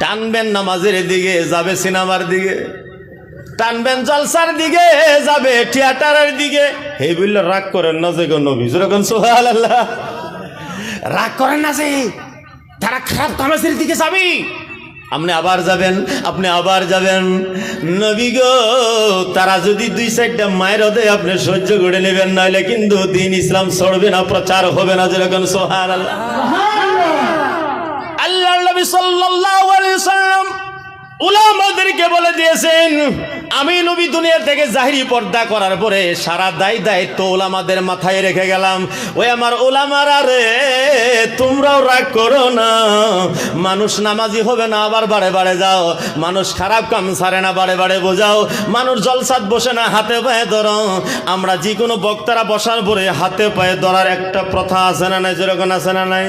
টানবেন নামাজের দিকে, যাবে সিনেমার দিকে। টানবেন জলসার দিকে, যাবে থিয়েটারের দিকে। এই বললে, রাগ করেন না যে নবী যেরকম সোহাল আল্লাহ রাগ করেন না যে, তারা খারাপ কামাজের দিকে যাবি। আপনি আবার যাবেন, আপনি আবার যাবেন। নবী গো, তারা যদি দুই সাইডটা মায়ের হতে আপনি সহ্য করে নেবেন, নাহলে কিন্তু দিন ইসলাম ছড়বে না, প্রচার হবে না যেরকম আল্লাহ আল্লাহ নবী সাল্লাম উলামাদেরকে বলে দিয়েছেন, আমি নবী দুনিয়া থেকে জাহিরি পর্দা করার পরে সারা দায় দায়িত্ব ওলামাদের মাথায় রেখে গেলাম। ওই আমার ওলামারা রে, তোমরাও রাগ করো না। মানুষ নামাজি হবে না, আবার বাড়ে বাড়ে যাও। মানুষ খারাপ কাম সারে না বাড়ে বাড়ে বোঝাও। মানুষ জলসাত বসে না, হাতে পায়ে ধরো। আমরা যে কোনো বক্তারা বসার পরে হাতে পায়ে ধরার একটা প্রথা আছে না নাই? যেরকম আছে না নাই?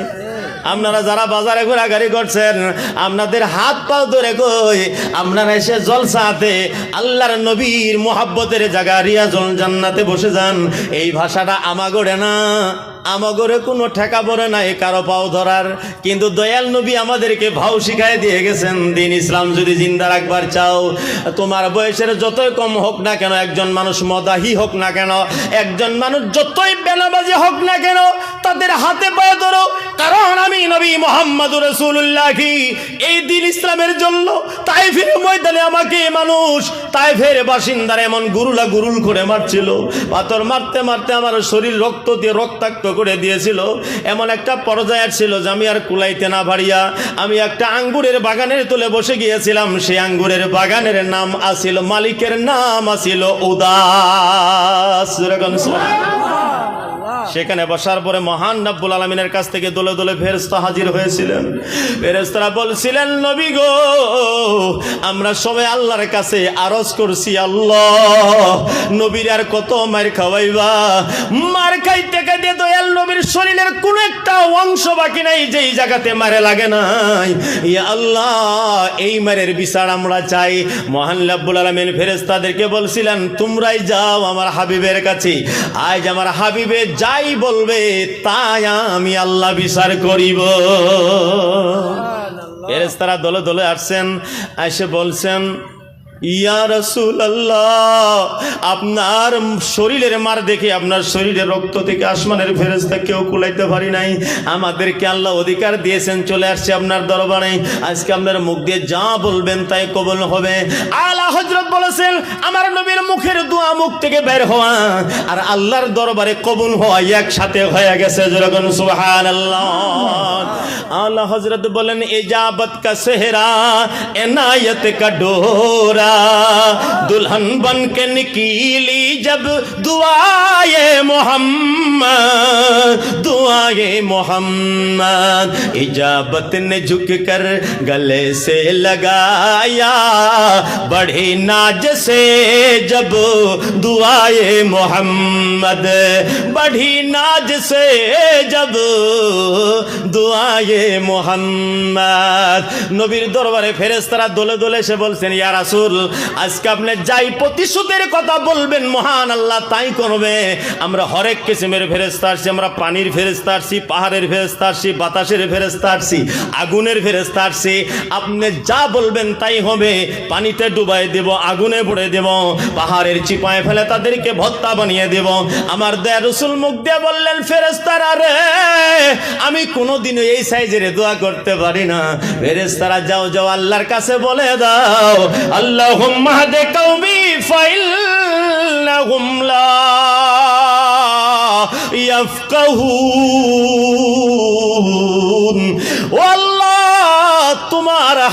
আপনারা যারা বাজারে ঘোরাঘুরি করছেন, আপনাদের হাত পাও ধরে কই, আপনারা এসে জলসাতে আল্লাহর নবীর মোহাব্বতের জায়গা রিয়াজল জান্নাতে বসে যান। এই ভাষাটা আমাগড়ে না। আমাগরে কোনো ঠেকা পড়ে নাই, কারও পাও ধরার। কিন্তু দয়াল নবী আমাদেরকে ভাও শিখাই দিয়ে গেছেন, দিন ইসলাম যদি জিন্দা রাখবার চাও, তোমার বয়সের যতই কম হোক না কেন, একজন মানুষ মদাহি হোক না কেন, একজন মানুষ যতই বেনাবাজি হোক না কেন, তাদের হাতে পায়ে ধরো। কারণ আমি নবী মোহাম্মদ রসুল্লাহ এই দিন ইসলামের জন্য তাই ফিরে ময়দানে আমাকে মানুষ তাই ফের বাসিন্দার এমন গুরুলা গুরুল করে মারছিল। পাথর মারতে মারতে আমার শরীর রক্ত দিয়ে রক্তাক্ত করে দিয়েছিল। এমন একটা পর্যায়ে ছিল যে আমি আর কুলাইতে না ভারিয়া আমি একটা আঙ্গুরের বাগানের তুলে বসে গিয়েছিলাম। সেই আঙ্গুরের বাগানের নাম আসিল মালিকের নাম আসিল উদাস। সেখানে বসার পরে মহান রাব্বুল আলমিনের কাছ থেকে দলে দলে ফেরেস্তা হাজির হয়েছিলেন। ফেরেস্তারা বলছিলেন, নবী গো আমরা সবাই আল্লাহর কাছে আরজ করছি, আল্লাহ, নবীর আর কত মার খাওয়াইবা। মার খাইতে খাইতে দয়াল নবীর শরীরের কোন একটা অংশ বাকি নাই, যেই জায়গাতে মারে লাগে নাই। আল্লাহ, এই মারের বিচার আমরা চাই। মহান রাব্বুল আলমিন ফেরেস্তাদেরকে বলছিলেন, তোমরাই যাও আমার হাবিবের কাছে। আজ আমার হাবিবে যাই বলবে, তাই আমি আল্লাহ বিচার করিব। ফেরেস্তারা দলে দলে আসছেন এসে বলছেন ইয়া রসুল আল্লাহ আপনার শরীরের মার দেখে আপনার শরীরের রক্ত থেকে আসমানের ফেরেস্তা কেউ কুলাইতে পারি নাই। আমাদেরকে আল্লাহ অধিকার দিয়েছেন, চলে আসছে আপনার দরবারে। আজকে আপনার মুখ দিয়ে যা বলবেন তাই কবল হবে। আলা হজরত বলেছেন, আমার নবীর মুখের দোয়া মুখ থেকে বের হওয়া। আর আল্লাহর দরবারে কবুল হওয়া একসাথে হয়ে গেছে যেরকম সুহান আল্লাহ আল্লাহ হজরত বলেন এজাবত কা সেহরা এনায়ত কা ডোরা। दुल्हन बन के निकीली जब दुआए मोहम्मद दुआए मोहम्मद इजाबत ने झुक कर गले से लगाया बड़े नाज से जब दुआए मोहम्मद बढ़ी नाज से जब দুআয়ে মোহাম্মদ নবীর দরবারে ফেরেশতারা দলে দলে এসে বলছেন ইয়া রাসূল আজকে আপনি যাই প্রতিশোধের কথা বলবেন, মহান আল্লাহ তাই করবে। আমরা হরেক কিসিমের ফেরেশতা আসছি, আমরা পানির ফেরেশতা আসছি, পাহাড়ের ফেরেশতা আসছি, বাতাসের ফেরেশতা আসছি, আগুনের ফেরেশতা আসছি। আপনি যা বলবেন তাই হবে। পানিতে ডুবাই দেব, আগুনে পড়ে দেব, পাহাড়ের চিপায় ফেলে তাদেরকে ভত্তা বানিয়ে দেব। আমার দয়া রসুল মুখ দিয়ে বললেন ফেরেস্তারা রে, আমি কোনোদিনও এই সাইজের দোয়া করতে পারি না। ফেরেস্তারা যাও যাও, আল্লাহর কাছে বলে দাও। আল্লাহ হুম্মাদে কৌমি ফাইল লা ইয়াফকাহুন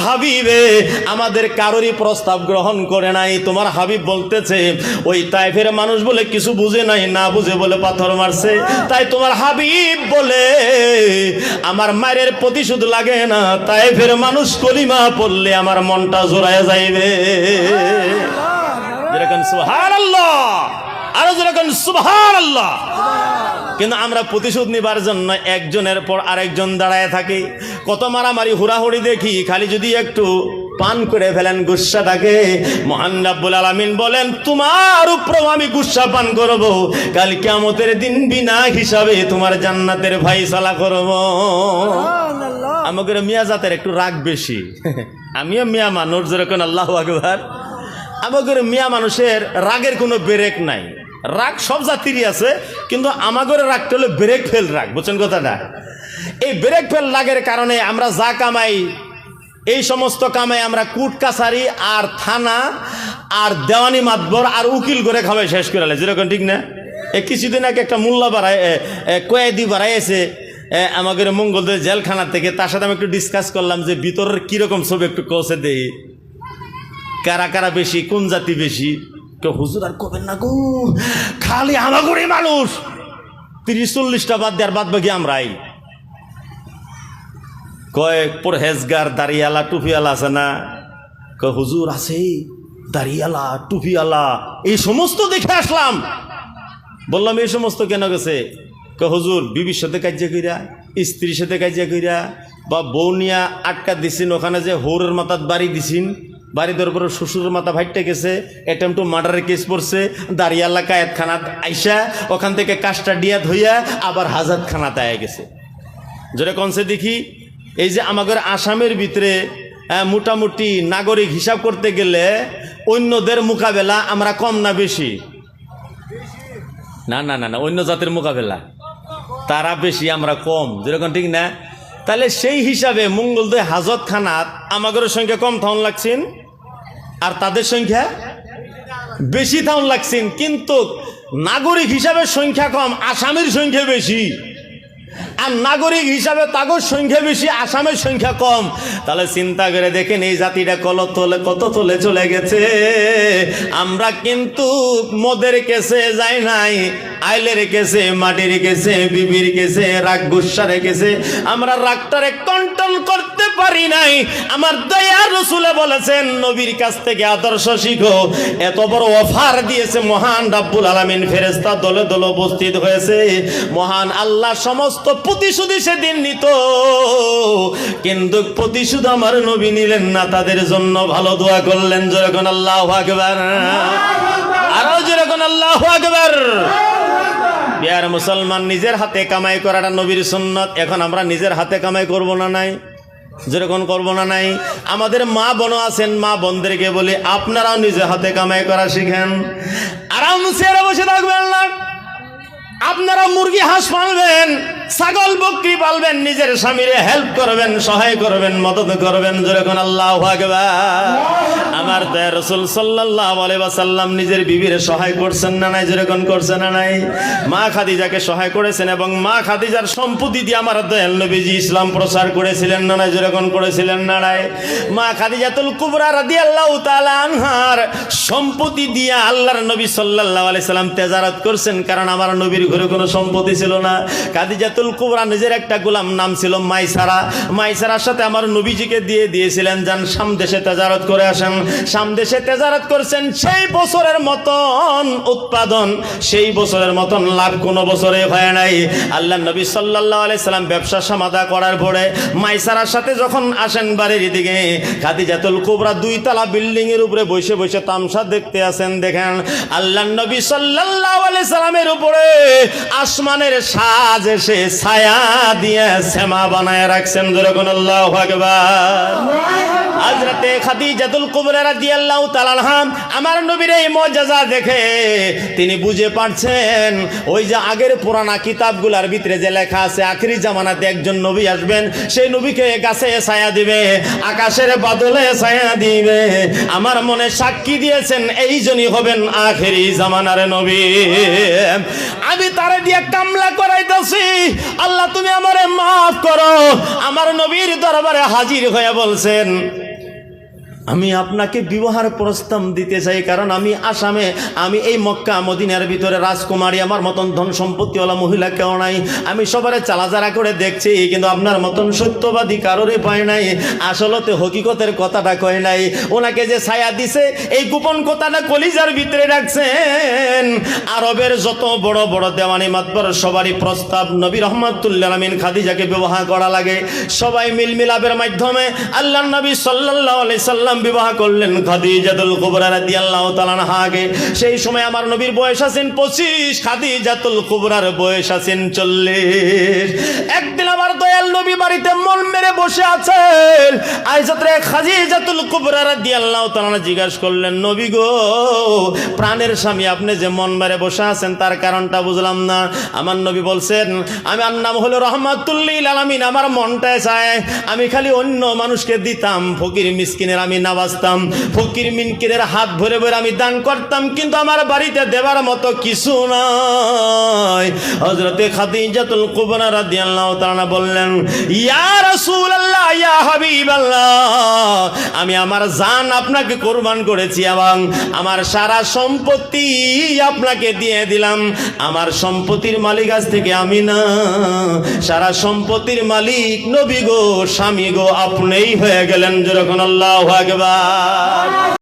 হাবিবে আমাদের কারোরই প্রস্তাব গ্রহণ করে নাই। তোমার হাবিব বলতেছে ওই তাইফের মানুষ বলে কিছু বুঝে নাই না বুঝে বলে পাথর মারছে। তাই তোমার হাবিব বলে আমার মায়ের প্রতিশোধ লাগে না তাইফের মানুষ কলিমা পড়লে আমার মনটা জোড়ায় যাইবে। যেরকম সুহার আল্লাহ আরও যেরকম সুবহান আল্লাহ কিন্তু আমরা প্রতিশোধ নিবার জন্য একজনের পর আরেকজন দাঁড়ায় থাকি। কত মারামারি হুড়াহুড়ি দেখি খালি যদি একটু পান করে ফেলেন গুসাটাকে মহান রাব্বুল আলামিন বলেন তোমার উপরেও আমি গুসা পান করব। কাল কিয়ামতের দিন বিনা হিসাবে তোমার জান্নাতের ফাইসালা করব। আমাদের মিয়া জাতের একটু রাগ বেশি। আমিও মিয়া মানুষ যেরকম আল্লাহ আকবার। আমাদের মিয়া মানুষের রাগের কোনো ব্রেক নাই। রাগ সব জাতিরই আছে, কিন্তু আমাদের রাগটা হলো ব্রেক ফেল রাগ, বুঝছেন কথাটা? এই ব্রেক ফেল রাগের কারণে আমরা যা কামাই, এই সমস্ত কামাই আমরা কুট কাছারি আর থানা আর দেওয়ানি মাতবর আর উকিল করে খাওয়াই শেষ করে যেরকম ঠিক না? এ কিছুদিন আগে একটা মূল্য বাড়ায় কয়েদি বাড়াইছে আমাদের মঙ্গলদের জেলখানা থেকে। তার সাথে আমি একটু ডিসকাস করলাম যে ভিতরের কীরকম ছবি একটু কষে দেই। কারা কারা বেশি, কোন জাতি বেশি? কেউ হুজুর আর কবেন না গো? খালি আমাগরি মানুষ। তিরিশ, চল্লিশটা বাদ দেওয়ার বাদ বাকি আমরাই। কয়েক পরহেজগার, দাড়িয়ালা টুপিয়ালা আছে না? কয়, হুজুর আছে। দাড়িয়ালা টুপিয়ালা এই সমস্ত দেখে আসলাম। বললাম, এই সমস্ত কেন গেছে? কয়, হুজুর, বিবির সাথে কাজিয়া কইরা, স্ত্রীর সাথে কাজিয়া কইরা, বা বউ নিয়া আটকা দিছিন ওখানে যে হৌরের মাথাত বাড়ি দিছিন বাড়ি দেওয়ার পরে শ্বশুরের মাথা ভাইটে গেছে অ্যাটেম্প টু মার্ডারের কেস পড়ছে, দাঁড়িয়াল্লা কায়েত খানাত আইসা, ওখান থেকে কাজটা ডিয়াত হইয়া আবার হাজাত খানাতে আয়া গেছে। যেটা কনসে দেখি, এই যে আমাদের আসামের ভিতরে মোটামুটি নাগরিক হিসাব করতে গেলে অন্যদের মোকাবেলা আমরা কম না বেশি? না না না না, অন্য জাতের মোকাবেলা। তারা বেশি, আমরা কম। যেরকম ঠিক না? তাহলে সেই হিসাবে মঙ্গলদের হাজত খানাত আমাদের সংখ্যা কম থাউন লাগছেন? আর তাদের সংখ্যা? বেশি থাউন লাগছেন। কিন্তু নাগরিক হিসাবে সংখ্যা কম, আসামির সংখ্যা বেশি। আর নাগরিক হিসাবে তাগর সংখ্যা বেশি, আসামের সংখ্যা কম। তাহলে চিন্তা করে দেখেন এই জাতিটা কল তোলে, কত তোলে চলে গেছে। আমরা কিন্তু মদের কেসে যাই নাই, আইলের কেসে মাটির কেসে বিবির কেসে রাগ গুসা রেখেছে আমরা রাগটারে কন্ট্রোল করতে পারি নাই। আমার দয়া রসুলে বলেছেন, নবীর কাছ থেকে আদর্শ শিখো। এত বড় অফার দিয়েছে মহান রাব্বুল আলামিন ফেরেস্তা দলে দলে উপস্থিত হয়েছে। মহান আল্লাহ সমস্ত প্রতিশোধ সেদিন নিত। কিন্তু প্রতিশোধ আমার নবী নিলেন না, তাদের জন্য ভালো দোয়া করলেন যেরকম আল্লাহ আকবার। আরও যেরকম আল্লাহ আকবার। বিয়ার মুসলমান নিজের হাতে কামাই করাটা নবীর সুন্নত, এখন আমরা নিজের হাতে কামাই করব না নাই? যেরকম করব না নাই? আমাদের মা বোন আছেন, মা বোনদেরকে বলি, আপনারাও নিজের হাতে কামাই করা শিখেন। আরামসে বসে থাকবেন না? আপনারা মুরগি হাঁস পালবেন? ছাগল বকরি পালবেন, নিজের স্বামীরে হেল্প করবেন, সহায় করবেন, মদত করবেন যেরকম আল্লাহ আমার দয়া রসুল সাল্লাহ সাল্লাম নিজের বিবির সহায় করছেন না নাই যেরকম করছেন না নাই? মা খাদিজাকে সহায় করেছেন এবং মা খাদিজার সম্পত্তি দিয়ে আমার দয়াল নবীজি ইসলাম প্রচার করেছিলেন না নাই যেরকম করেছিলেন না নাই? মা খাদিজাতুল কুবরা রাদি আল্লাহ আনহার সম্পত্তি দিয়ে আল্লাহর নবী সাল্লাহ আলি সাল্লাম তেজারত করছেন, কারণ আমার নবীর ঘরে কোনো সম্পত্তি ছিল না। কাদিজাতুল কুবরা নিজের একটা গোলাম নাম ছিল মাইসারা। মাইসারার সাথে আমার নবীজিকে দিয়ে দিয়েছিলেন, যান সামদেশে তেজারত করে আসেন। সামদেশে তেজারত করছেন, সেই বছরের মতন উৎপাদন, সেই বছরের মতন লাভ কোনো বছরে হয় নাই। আল্লাহ নবী সাল্লাহ আলি সাল্লাম ব্যবসা সমাধা করার পরে মাইসারার সাথে যখন আসেন বাড়ির দিকে, খাদিজাতুল কুবরা দুই তালা বিল্ডিং এর উপরে বসে বসে তামসা দেখতে আসেন, দেখেন আল্লাহ নবী সাল্লাহ আলি সাল্লামের উপরে আসমানের সাজ এসে ছায়া দিয়ে শ্যামা বানায় রাখছেন যেরকম আল্লাহ আমার নবীর এই দেখে তিনি বুঝে পারছেন, ওই যে আগের পুরানা ভিতরে যে লেখা আছে, আখেরি জামানাতে একজন নবী আসবেন, সেই নবীকে গাছে ছায়া দিবে, আকাশের বাদলে ছায়া দিবে। আমার মনে সাক্ষী দিয়েছেন, এই জনই হবেন আখেরি জামানার নবী। আমি তারে দিয়ে কামলা করাইতেছি আল্লাহ তুমি আমারে মাফ করো। আমার নবীর দরবারে হাজির হয়ে বলছেন আমি আপনাকে বিবাহের প্রস্তাব দিতে চাই, কারণ আমি আসামে, আমি এই মক্কা মদিনার ভিতরে রাজকুমারী, আমার মতন ধন সম্পত্তিওয়ালা মহিলা কেউ নাই। আমি সবারে চালাজারা করে দেখছি, কিন্তু আপনার মতন সত্যবাদী কারোরে পায় নাই। আসলতে হকিকতের কথাটা কয় নাই। ওনাকে যে ছায়া দিছে, এই গোপন কথাটা কলিজার ভিতরে রাখছেন। আরবের যত বড় বড় দেওয়ানি মাতবর, সবারই প্রস্তাব নবী রহমতুল্লাহ আমিন খাদিজাকে ব্যবহার করা লাগে। সবাই মিল মিলাপের মাধ্যমে আল্লাহ নবী সাল্লাহ সাল্লাম সাল্লাম বিবাহ করলেন খাদিজাতুল কুবরা সেই সময় আমার নবীর বয়স আছেন 25 খাদিজাতুল কুবরার বয়স আছেন 40 একদিন আমার দয়াল নবী বাড়িতে মন মেরে বসে আছেন। খাদিজাতুল কুবরা জিজ্ঞাসা করলেন, নবী গো, প্রাণের স্বামী আপনি যে মন মেরে বসে আছেন তার কারণটা বুঝলাম না। আমার নবী বলছেন আমি আর নাম হলো রহমাতুল্লিল আলামিন, আমার মনটায় চায়। আমি খালি অন্য মানুষকে দিতাম, ফকির, মিসকিনের আমি নাবাজতাম ফকির মিনকিরের হাত ভরে ভরে আমি দান করতাম, কিন্তু আমার বাড়িতে দেবার মতো কিছু নাই। হজরতে খাদিজাতুল কুবরা রাদিয়াল্লাহু তাআলা বললেন, ইয়া রাসূলুল্লাহ ইয়া আমি আমার জান আপনাকে কোরবান করেছি এবং আমার সারা সম্পত্তি আপনাকে দিয়ে দিলাম। আমার সম্পত্তির মালিক আজ থেকে আমি না। সারা সম্পত্তির মালিক নবী গো, স্বামী গো, আপনিই হয়ে গেলেন যেরকম আল্লাহ আকবার।